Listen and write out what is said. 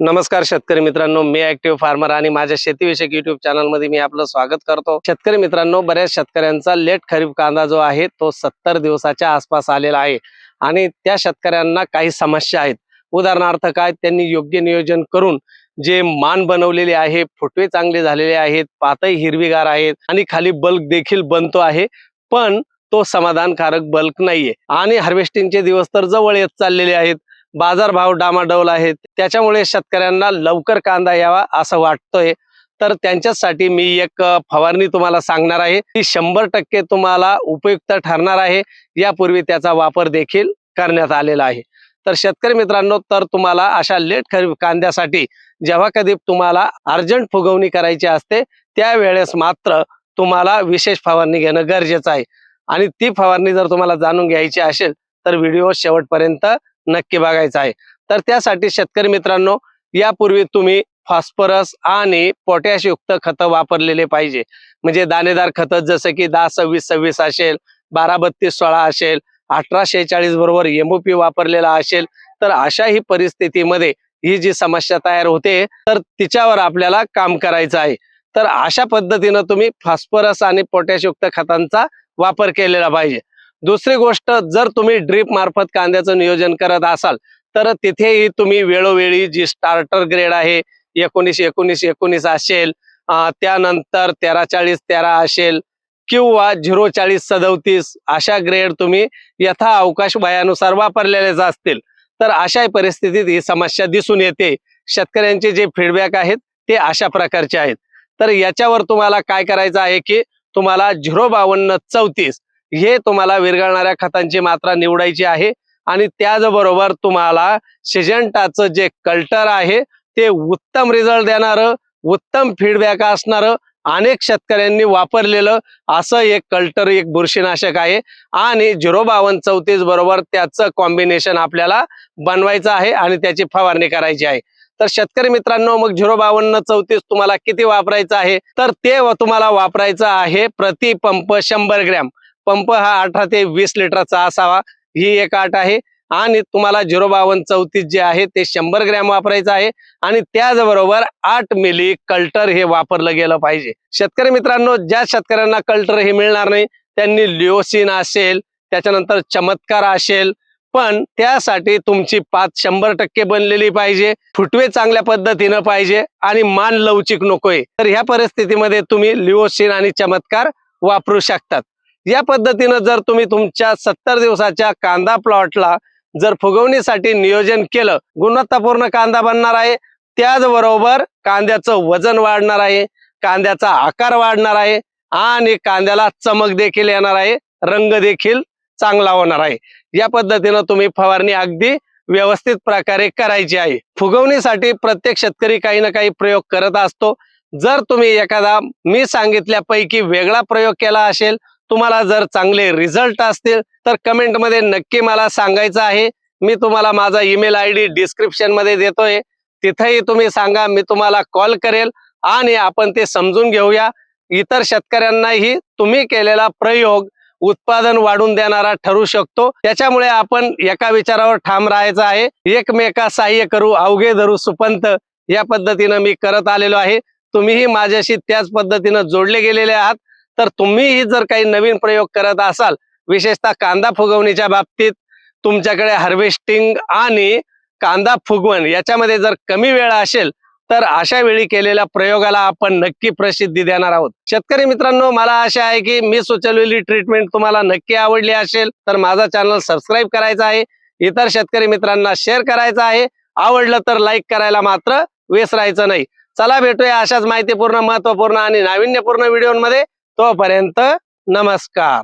नमस्कार शेतकरी मित्रांनो मी ऍक्टिव्ह फार्मर आणि माझ्या शेतीविषयक युट्यूब चॅनलमध्ये मी आपलं स्वागत करतो. शेतकरी मित्रांनो बऱ्याच शेतकऱ्यांचा लेट खरीप कांदा जो आहे तो सत्तर दिवसाच्या आसपास आलेला आहे आणि त्या शेतकऱ्यांना काही समस्या आहेत. उदाहरणार्थ काय त्यांनी योग्य नियोजन करून जे मान बनवलेले आहे फुटवे चांगले झालेले आहेत पातही हिरवीगार आहेत आणि खाली बल्क देखील बनतो आहे पण तो समाधानकारक बल्क नाहीये. आणि हार्वेस्टिंगचे दिवस तर जवळ येत चाललेले आहेत. बाजारभाव डामाडौल आहेत. त्याच्यामुळे शेतकऱ्यांना लवकर कांदा यावा असं वाटतोय. तर त्यांच्यासाठी मी एक फवारणी तुम्हाला सांगणार आहे. ती शंभर टक्के तुम्हाला उपयुक्त ठरणार आहे. यापूर्वी त्याचा वापर देखील करण्यात आलेला आहे. तर शेतकरी मित्रांनो तर तुम्हाला अशा लेट खरीप कांद्यासाठी जेव्हा कधी तुम्हाला अर्जंट फुगवणी करायची असते त्यावेळेस मात्र तुम्हाला विशेष फवारणी घेणं गरजेचं आहे. आणि ती फवारणी जर तुम्हाला जाणून घ्यायची असेल तर व्हिडिओ शेवटपर्यंत नक्की बघायचं आहे. तर त्यासाठी शेतकरी मित्रांनो यापूर्वी तुम्ही फॉस्फरस आणि पोटॅश युक्त खतं वापरलेले पाहिजे. म्हणजे दाणेदार खतं जसं की दहा सव्वीस सव्वीस असेल बारा बत्तीस सोळा असेल अठरा शेहेचाळीस बरोबर एमओपी वापरलेला असेल तर अशाही परिस्थितीमध्ये ही जी समस्या तयार होते तर तिच्यावर आपल्याला काम करायचं आहे. तर अशा पद्धतीनं तुम्ही फॉस्फरस आणि पोटॅश युक्त खतांचा वापर केलेला पाहिजे. दुसरी गोष्ट जर तुम्ही ड्रीप मार्फत कांद्याचं नियोजन करत असाल तर तिथेही तुम्ही वेळोवेळी जी स्टार्टर ग्रेड आहे एकोणीस एकोणीस एकोणीस असेल त्यानंतर तेरा चाळीस तेरा असेल किंवा झिरो चाळीस सदोतीस अशा ग्रेड तुम्ही यथा अवकाश वयानुसार वापरलेलेच असतील. तर अशा परिस्थितीत ही समस्या दिसून येते. शेतकऱ्यांचे जे फीडबॅक आहेत ते अशा प्रकारचे आहेत. तर याच्यावर तुम्हाला काय करायचं आहे की तुम्हाला झिरो बावन्न चौतीस हे तुम्हाला विरघळणाऱ्या खतांची मात्रा निवडायची आहे. आणि त्याचबरोबर तुम्हाला सिजंटाचं जे कल्टर आहे ते उत्तम रिझल्ट देणारं उत्तम फीडबॅक असणारं अनेक शेतकऱ्यांनी वापरलेलं असं एक कल्टर एक बुरशीनाशक आहे. आणि झिरो बावन्न चौतीस बरोबर त्याचं कॉम्बिनेशन आपल्याला बनवायचं आहे आणि त्याची फवारणी करायची आहे. तर शेतकरी मित्रांनो मग झिरो बावन्न चौतीस तुम्हाला किती वापरायचं आहे? तर ते तुम्हाला वापरायचं आहे प्रति पंप शंभर ग्रॅम. पंप हा अठरा ते वीस लिटरचा असावा. ही एक अट आहे. आणि तुम्हाला झिरो बावन्न चौतीस जे आहे ते शंभर ग्रॅम वापरायचं आहे. आणि त्याचबरोबर आठ मिली कल्टर हे वापरलं गेलं पाहिजे. शेतकरी मित्रांनो ज्या शेतकऱ्यांना कल्टर हे मिळणार नाही त्यांनी लिओसिन असेल त्याच्यानंतर चमत्कार असेल पण त्यासाठी तुमची पात शंभर टक्के बनलेली पाहिजे. फुटवे चांगल्या पद्धतीनं पाहिजे आणि मान लवचिक नकोय. तर ह्या परिस्थितीमध्ये तुम्ही लिओसिन आणि चमत्कार वापरू शकतात. या पद्धतीनं जर तुम्ही तुमच्या सत्तर दिवसाच्या कांदा प्लॉटला जर फुगवणीसाठी नियोजन केलं गुणवत्तापूर्ण कांदा बनणार आहे त्याचबरोबर कांद्याचं वजन वाढणार आहे कांद्याचा आकार वाढणार आहे आणि कांद्याला चमक देखील येणार आहे रंग देखील चांगला होणार आहे. या पद्धतीनं तुम्ही फवारणी अगदी व्यवस्थित प्रकारे करायची आहे. फुगवणीसाठी प्रत्येक शेतकरी काही ना काही प्रयोग करत असतो. जर तुम्ही एखादा मी सांगितल्यापैकी वेगळा प्रयोग केला असेल तुम्हाला जर चांगले रिझल्ट असतील तर कमेंटमध्ये नक्की मला सांगायचं आहे. मी तुम्हाला माझा ईमेल आय डी डिस्क्रिप्शनमध्ये देतोय. तिथेही तुम्ही सांगा मी तुम्हाला कॉल करेल आणि आपण ते समजून घेऊया. इतर शेतकऱ्यांनाही तुम्ही केलेला प्रयोग उत्पादन वाढून देणारा ठरू शकतो. त्याच्यामुळे आपण एका विचारावर ठाम राहायचं आहे. एकमेका सहाय्य करू अवघे धरू सुपंत या पद्धतीनं मी करत आलेलो आहे. तुम्हीही माझ्याशी त्याच पद्धतीनं जोडले गेलेले आहात. तर तुम्हीही जर काही नवीन प्रयोग करत असाल विशेषतः कांदा फुगवणीच्या बाबतीत तुमच्याकडे हार्वेस्टिंग आणि कांदा फुगवण याच्यामध्ये जर कमी वेळ असेल तर अशा वेळी केलेल्या प्रयोगाला आपण नक्की प्रसिद्धी देणार आहोत. शेतकरी मित्रांनो मला आशा आहे की मी सुचवलेली ट्रीटमेंट तुम्हाला नक्की आवडली असेल तर माझा चॅनल सबस्क्राईब करायचा आहे. इतर शेतकरी मित्रांना शेअर करायचा आहे. आवडलं तर लाईक करायला मात्र विसरायचं नाही. चला भेटूया अशाच माहितीपूर्ण महत्त्वपूर्ण आणि नाविन्यपूर्ण व्हिडिओमध्ये तोपर्यंत नमस्कार.